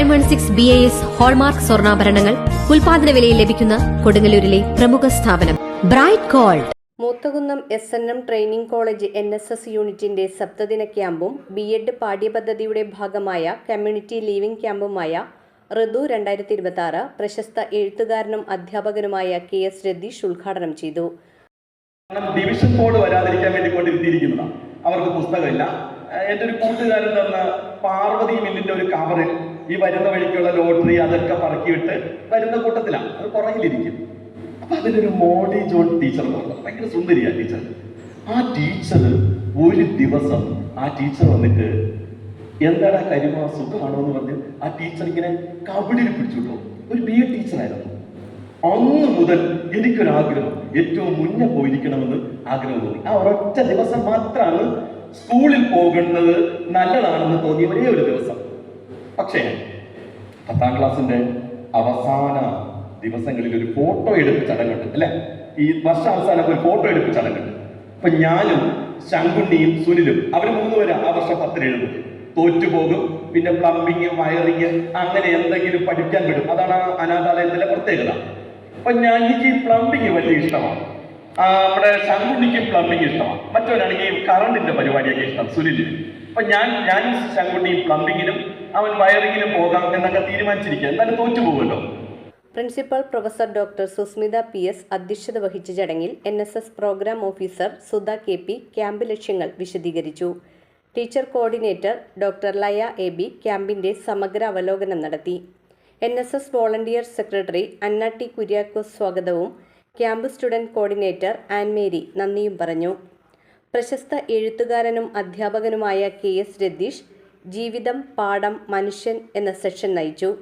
Nine one six B A S hallmark സ്വർണാഭരണങ്ങൾ ഉൽപാദന വിലയിൽ ലഭിക്കുന്ന കൊടുങ്ങല്ലൂരിലെ പ്രമുഖ സ്ഥാപനം. Bright gold. Moothakunnam S N M training college N S S യൂണിറ്റിന്റെ സപ്തദിന ക്യാമ്പും ബി എഡ് പാഠ്യപദ്ധതിയുടെ ഭാഗമായ കമ്മ്യൂണിറ്റി ലീവിംഗ് ക്യാമ്പുമായ ഋതു രണ്ടായിരത്തി ഇരുപത്തി ആറ് പ്രശസ്ത എഴുത്തുകാരനും അധ്യാപകനുമായ കെ എസ് രതീഷ് ഉദ്ഘാടനം ചെയ്തു. ഡിവിഷൻ കോഡ് വരാതിരിക്കാൻ വേണ്ടി കൊണ്ടിരുത്തിയിരിക്കുന്നതാണ് അവർക്ക് പുസ്തകമില്ല. എന്റെ ഒരു കൂട്ടുകാരൻ തന്ന പാർവതി മില്ലിന്റെ ഒരു കവറിൽ ഈ വരുന്ന വഴിക്കുള്ള ലോട്ടറി അതൊക്കെ പറക്കിയിട്ട് വരുന്ന കൂട്ടത്തിലാണ് അത് പുറകിലിരിക്കും. അപ്പൊ അതിനൊരു മോഡി ജോൺ ടീച്ചർ പറഞ്ഞു ഭയങ്കര സുന്ദരിയാ ടീച്ചർ. ആ ടീച്ചർ ഒരു ദിവസം ആ ടീച്ചർ വന്നിട്ട് എന്താടാ കരിമ സുഖമാണോ? എന്ന് പറഞ്ഞ് ആ ടീച്ചർ ഇങ്ങനെ കബഡിൽ പിടിച്ചുവിട്ടോ. ഒരു ബി എ ടീച്ചറായിരുന്നു. അന്ന് മുതൽ എനിക്കൊരാഗ്രഹം. ഏറ്റവും മുന്നേ പോയിരിക്കണമെന്ന് ആഗ്രഹം തോന്നി. ആ ഒരൊറ്റ ദിവസം മാത്രമാണ് സ്കൂളിൽ പോകുന്നത് നല്ലതാണെന്ന് തോന്നിയ ഒരേ ഒരു ദിവസം. പക്ഷേ പത്താം ക്ലാസ്സിന്റെ അവസാന ദിവസങ്ങളിൽ ഒരു ഫോട്ടോ എടുപ്പ് ചടങ്ങുണ്ട് അല്ലെ? ഈ വർഷാവസാനം ഒരു ഫോട്ടോ എടുപ്പ് ചടങ്ങുണ്ട്. അപ്പൊ ഞാനും ശങ്കുണ്ണിയും സുനിലും അവർ മൂന്നുപേരും ആ വർഷം പത്തിന് എഴുതുന്നത്. തോറ്റുപോകും പിന്നെ പ്ലംബിങ് വയറിങ് അങ്ങനെ എന്തെങ്കിലും പഠിക്കാൻ വിടും. അതാണ് ആ അനാഥാലയത്തിലെ പ്രത്യേകത. അപ്പൊ ഞാൻ എനിക്ക് ഈ പ്ലംബിങ് വലിയ ഇഷ്ടമാണ്. നമ്മുടെ ശങ്കുണ്ണിക്ക് പ്ലംബിങ് ഇഷ്ടമാണ്. മറ്റൊരാണെങ്കിൽ കറണ്ടിന്റെ പരിപാടിയൊക്കെ ഇഷ്ടം സുനിലിന്. അപ്പൊ ഞാൻ ഞാൻ ശങ്കുണ്ണിയും പ്ലംബിങ്ങിനും അവൻ വയറിങ്ങിന് പോകാം എന്നൊക്കെ തീരുമാനിച്ചിരിക്കുക. എന്തായാലും തോറ്റുപോകുമല്ലോ principal professor doctor Susmitha P S അധ്യക്ഷത വഹിച്ച ചടങ്ങിൽ N S S program officer Sudha K P camp ലക്ഷ്യങ്ങൾ വിശദീകരിച്ചു. Teacher coordinator doctor Laya A B ക്യാമ്പിന്റെ സമഗ്ര അവലോകനം നടത്തി. N S S volunteer secretary Anna T Kuriakose സ്വാഗതവും ക്യാമ്പ് സ്റ്റുഡന്റ് കോർഡിനേറ്റർ ആൻമേരി നന്ദിയും പറഞ്ഞു. പ്രശസ്ത എഴുത്തുകാരനും അധ്യാപകനുമായ കെ എസ് രതീഷ് ജീവിതം പാഠം മനുഷ്യൻ എന്ന സെഷൻ നയിച്ചു.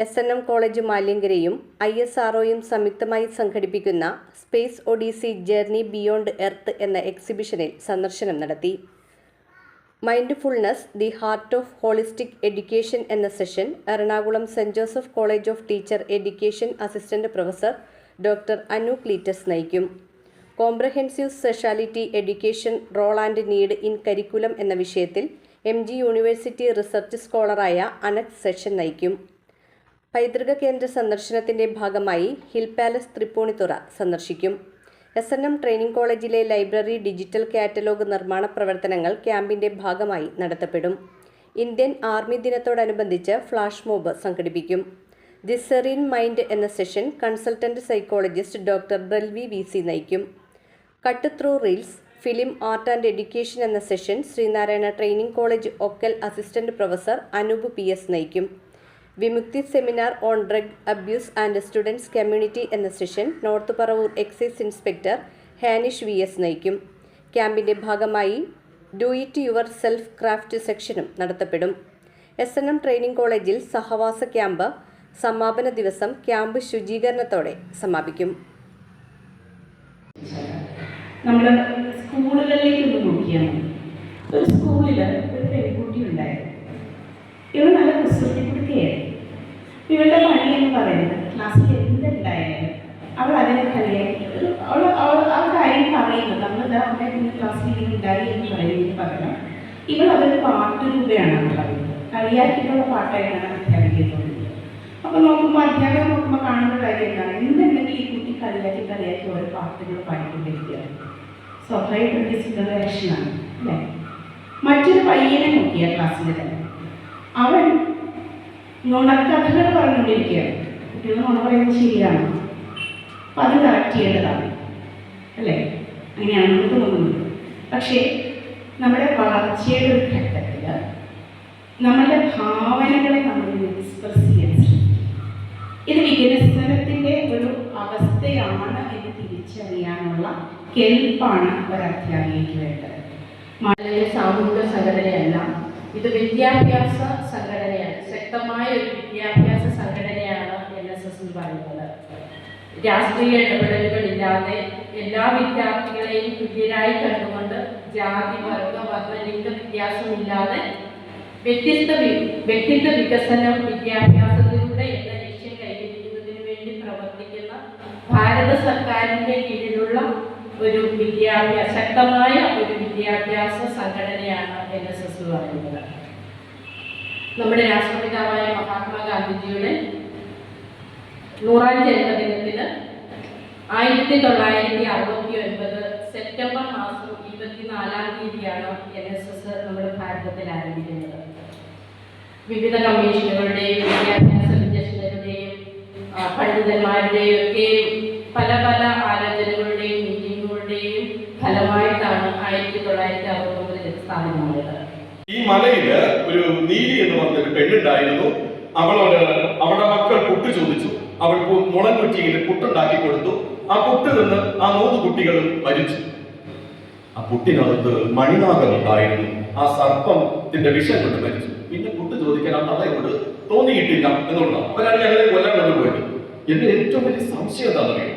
എസ് എൻ എം കോളേജ് മാലിങ്കരയും ഐ എസ് ആർഒയും സംയുക്തമായി സംഘടിപ്പിക്കുന്ന space odyssey journey beyond earth എന്ന എക്സിബിഷനിൽ സന്ദർശനം നടത്തി. Mindfulness the heart of holistic education എന്ന session Ernakulam saint Joseph college of teacher education assistant professor doctor Anu Cletus നയിക്കും. Comprehensive speciality education role and need in curriculum എന്ന വിഷയത്തിൽ M G university research സ്കോളറായ അനക് session നയിക്കും. പൈതൃക കേന്ദ്ര സന്ദർശനത്തിന്റെ ഭാഗമായി ഹിൽ പാലസ് തൃപ്പൂണിത്തുറ സന്ദർശിക്കും. എസ് എൻ എം ട്രെയിനിംഗ് കോളേജിലെ ലൈബ്രറി ഡിജിറ്റൽ കാറ്റലോഗ് നിർമ്മാണ പ്രവർത്തനങ്ങൾ ക്യാമ്പിന്റെ ഭാഗമായി നടത്തപ്പെടും. ഇന്ത്യൻ ആർമി ദിനത്തോടനുബന്ധിച്ച് ഫ്ലാഷ് മോബ് സംഘടിപ്പിക്കും. ദി സെറീൻ മൈൻഡ് എന്ന session consultant psychologist doctor Bralvi V C നയിക്കും. Cut through reels film art and education എന്ന session Sreenarayana training college Okkal assistant professor Anoop P S നയിക്കും. Vimukthi seminar on drug abuse and students community എന്ന session north Paravur excise inspector Hanish V S നയിക്കും. ക്യാമ്പിന്റെ ഭാഗമായി do it yourself craft സെക്ഷനും നടത്തപ്പെടും. S N M training കോളേജിൽ സഹവാസ camp സമാപന ദിവസം ക്യാമ്പ് ശുചീകരണത്തോടെ സമാപിക്കും. നമ്മൾ സ്കൂളുകളിലേക്ക് ഒന്ന് നോക്കിയാൽ ഒരു സ്കൂളിൽ ഒരു പെൺകുട്ടി ഉണ്ടായിരുന്നു. ഇവർ നല്ല കുസൃതി കൊടുക്കുകയായിരുന്നു. ഇവളുടെ പണി എന്ന് പറയുന്നത് ക്ലാസ്സിൽ എന്തുണ്ടായാലും അവൾ അതിനെ കളിയാക്കി. അവൾ അവൾ ആ കാര്യം പറയുന്നത് നമ്മൾ അവിടെ ഇന്ന് ക്ലാസ്സിൽ ഉണ്ടായി എന്ന് പറയുന്നതിന് പകരം ഇവൾ അവരുടെ പാട്ട് രൂപയാണ് പറയുന്നത്. കളിയാക്കിയിട്ടുള്ള പാട്ടായിട്ടാണ് അധ്യാപിക തോന്നുന്നത് അപ്പോൾ നോക്കുമ്പോൾ അധ്യാപകൻ നോക്കുമ്പോൾ കാണുന്ന കാര്യം എന്താണ്? എന്തുണ്ടെങ്കിൽ ഈ കുട്ടി കളിയാക്കി കളിയാക്കി ഓരോ പാട്ടുകൾ പാടിക്കൊണ്ടിരിക്കുകയാണ്. സ്വാഭാവികമായിട്ട് ചിന്തകരക്ഷനാണ് അല്ലേ? മറ്റൊരു പയ്യനെ നോക്കിയ ക്ലാസ്സിൽ തന്നെ. അവൻ നുണക്കഥകൾ പറഞ്ഞുകൊണ്ടിരിക്കുകയാണ്. കുട്ടികൾ നുണ പറയുന്നത് ശരിയാണ്. അപ്പം അത് കറക്റ്റ് ചെയ്യേണ്ടതാണ്. അല്ലേ? അങ്ങനെയാണ് നമുക്ക് തോന്നുന്നത്. പക്ഷേ നമ്മുടെ വളർച്ചയുടെ ഒരു ഘട്ടത്തിൽ നമ്മളുടെ ഭാവനകളെ നമ്മൾ എക്സ്പ്രസ് ചെയ്യാൻ ശ്രമിക്കും. ഇത് വികസനത്തിന്റെ ഒരു അവസ്ഥയാണ് എന്ന് തിരിച്ചറിയാനുള്ള കെൽപ്പാണ് ഒരധ്യാപികയ്ക്ക് വേണ്ടത് മലയ സാമൂഹിക സംഘടനയല്ല ഇത് വിദ്യാഭ്യാസ സംഘടനയാണ്. ശക്തമായ ഒരു വിദ്യാഭ്യാസ സംഘടനയാണ് എൻ എസ് എസ് എന്ന് പറയുന്നത്. രാഷ്ട്രീയ ഇടപെടലുകളില്ലാതെ എല്ലാ വിദ്യാർത്ഥികളെയും തുല്യരായി കണ്ടുകൊണ്ട് ജാതി വർഗ വർഗലിംഗ ലിംഗ വ്യത്യാസമില്ലാതെ വ്യത്യസ്ത വ്യക്തിത്വ വികസനം വിദ്യാഭ്യാസത്തിലൂടെ എന്ന ലക്ഷ്യം കൈവരിക്കുന്നതിന് വേണ്ടി പ്രവർത്തിക്കുന്ന ഭാരത സർക്കാരിന്റെ കീഴിലുള്ള ഒരു വിദ്യാഭ്യാസ ശക്തമായ ഒരു വിദ്യാഭ്യാസ സംഘടനയാണ് എൻ എസ് എസ് എന്ന് പറയുന്നത്. നമ്മുടെ രാഷ്ട്രപിതാവായ മഹാത്മാഗാന്ധിജിയുടെ നൂറാം ജന്മദിനത്തിന് ആയിരത്തി തൊള്ളായിരത്തി അറുപത്തി ഒൻപത് സെപ്റ്റംബർ മാസം ഇരുപത്തിനാലാം തീയതിയാണ് എൻ എസ് എസ് നമ്മുടെ ഭാരതത്തിൽ ആരംഭിക്കുന്നത്. വിവിധ കമ്മീഷനുകളുടെയും വിദ്യാഭ്യാസ വിദഗ്ധരുടെയും പണ്ഡിതന്മാരുടെയും ഈ മലയിൽ ഒരു നീലി എന്ന് പറഞ്ഞൊരു പെണ്ണുണ്ടായിരുന്നു. അവളോട് അവളുടെ മക്കൾ പുട്ട് ചോദിച്ചു. അവൾ മുളം മുളൻ കുറ്റിയിൽ പുട്ടുണ്ടാക്കി കൊടുത്തു. ആ പുട്ട് നിന്ന് ആ മൂന്ന് കുട്ടികൾ മരിച്ചു. ആ പുട്ടിനകത്ത് മണിനാഗം ഉണ്ടായിരുന്നു. ആ സർപ്പത്തിന്റെ വിഷം കൊണ്ട് മരിച്ചു. പിന്നെ പുട്ട് ചോദിക്കാൻ ആ തലയോട് തോന്നിയിട്ടില്ല എന്നുള്ളതാണ്. അവരാണ് ഞങ്ങളെ കൊല്ലാൻ കൊണ്ടുപോയത്. എന്റെ ഏറ്റവും വലിയ സംശയം എന്താണെന്നറിയോ?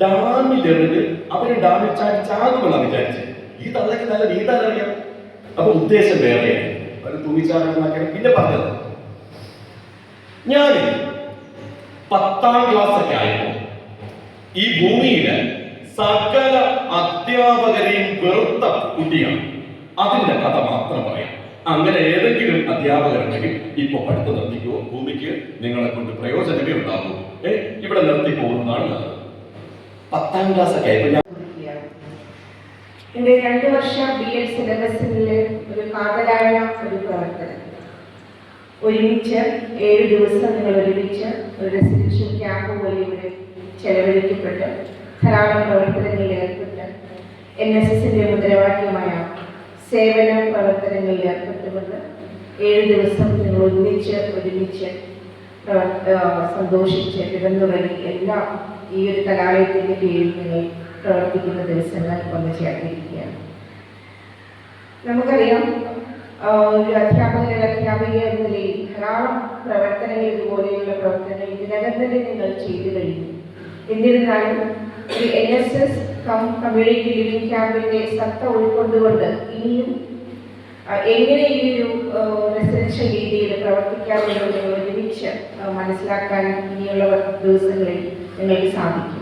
ഡാമിലെറിഞ്ഞ് അവർ ഡാമിൽ ചാടി ചാകുമെന്നാണ് വിചാരിച്ചത്. ഈ തള്ളയ്ക്ക് നല്ല നീന്താനറിയാം അപ്പൊ ഉദ്ദേശം വേറെയാണ് തൂങ്ങിച്ചാടുന്നൊക്കെ പിന്നെ പറഞ്ഞത്. ഞാൻ പത്താം ക്ലാസ് ഒക്കെ ആയപ്പോ ഈ ഭൂമിയിൽ സകല അധ്യാപകരെയും വെറുത്ത കുട്ടിയാണ്. അതിന്റെ കഥ മാത്രം പറയാം. അങ്ങനെ ഏതെങ്കിലും അധ്യാപകരുണ്ടെങ്കിൽ ഇപ്പൊ പഠിത്തം നിർത്തിക്കോ. ഭൂമിക്ക് നിങ്ങളെ കൊണ്ട് പ്രയോജനമേ ഉണ്ടാകൂ ഏ ഇവിടെ നിർത്തി പോകുന്നതാണ് പത്താം ക്ലാസ് ഒക്കെ. എന്റെ രണ്ട് വർഷം ബി എഡ് സിലബസിലെ ഒരു കാതലായ ഒരു പ്രവർത്തനം ഒരുമിച്ച് ഏഴ് ദിവസം നിങ്ങൾ ഒരുമിച്ച് ഒരു റെസിഡൻഷ്യൽ ക്യാമ്പ് പോലെ ഇവിടെ ചെലവഴിക്കപ്പെട്ട് ധാരാളം പ്രവർത്തനങ്ങളിൽ ഏർപ്പെട്ട് എൻ എസ് എസിന്റെ മുദ്രാവാക്യമായ സേവന പ്രവർത്തനങ്ങളിൽ ഏർപ്പെട്ടുകൊണ്ട് ഏഴ് ദിവസം നിങ്ങൾ ഒന്നിച്ച് ഒരുമിച്ച് സന്തോഷിച്ച് കിടന്നുറങ്ങി എല്ലാം ഈ ഒരു കലാലയത്തിന്റെ പേരിൽ നിങ്ങൾ പ്രവർത്തിക്കുന്ന ദിവസങ്ങൾ ഒന്ന് ചേർന്നിരിക്കുകയാണ് നമുക്കറിയാം ഒരു അധ്യാപകൻ അധ്യാപിക എന്ന നിലയിൽ ധാരാളം പ്രവർത്തനങ്ങൾ ഇതുപോലെയുള്ള പ്രവർത്തനങ്ങൾ ഇതിനകം തന്നെ നിങ്ങൾ ചെയ്തു കഴിഞ്ഞു. എന്നിരുന്നാലും ഒരു N S S community living ക്യാമ്പിന്റെ സത്ത ഉൾക്കൊണ്ടുകൊണ്ട് ഇനിയും എങ്ങനെ ഈ ഒരു റെസിഡൻഷ്യൽ രീതിയിൽ പ്രവർത്തിക്കാമെന്നുള്ള നിങ്ങൾ ഒരുമിച്ച് മനസ്സിലാക്കാൻ ഇനിയുള്ള ദിവസങ്ങളിൽ നിങ്ങൾക്ക് സാധിക്കും.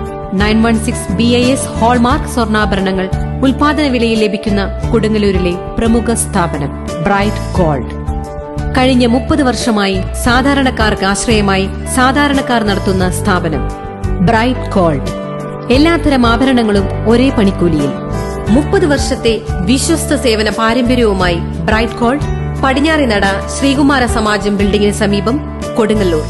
Nine one six B I S hallmark സ്വർണാഭരണങ്ങൾ ഉൽപാദന വിലയിൽ ലഭിക്കുന്ന കൊടുങ്ങല്ലൂരിലെ പ്രമുഖ സ്ഥാപനം ബ്രൈറ്റ് ഗോൾഡ്. കഴിഞ്ഞ മുപ്പത് വർഷമായി സാധാരണക്കാർക്ക് ആശ്രയമായി സാധാരണക്കാർ നടത്തുന്ന സ്ഥാപനം ബ്രൈറ്റ് ഗോൾഡ്. എല്ലാത്തരം ആഭരണങ്ങളും ഒരേ പണിക്കൂലിയിൽ. മുപ്പത് വർഷത്തെ വിശ്വസ്ത സേവന പാരമ്പര്യവുമായി ബ്രൈറ്റ് ഗോൾഡ് പടിഞ്ഞാറിനട ശ്രീകുമാര സമാജം ബിൽഡിംഗിന് സമീപം കൊടുങ്ങല്ലൂർ.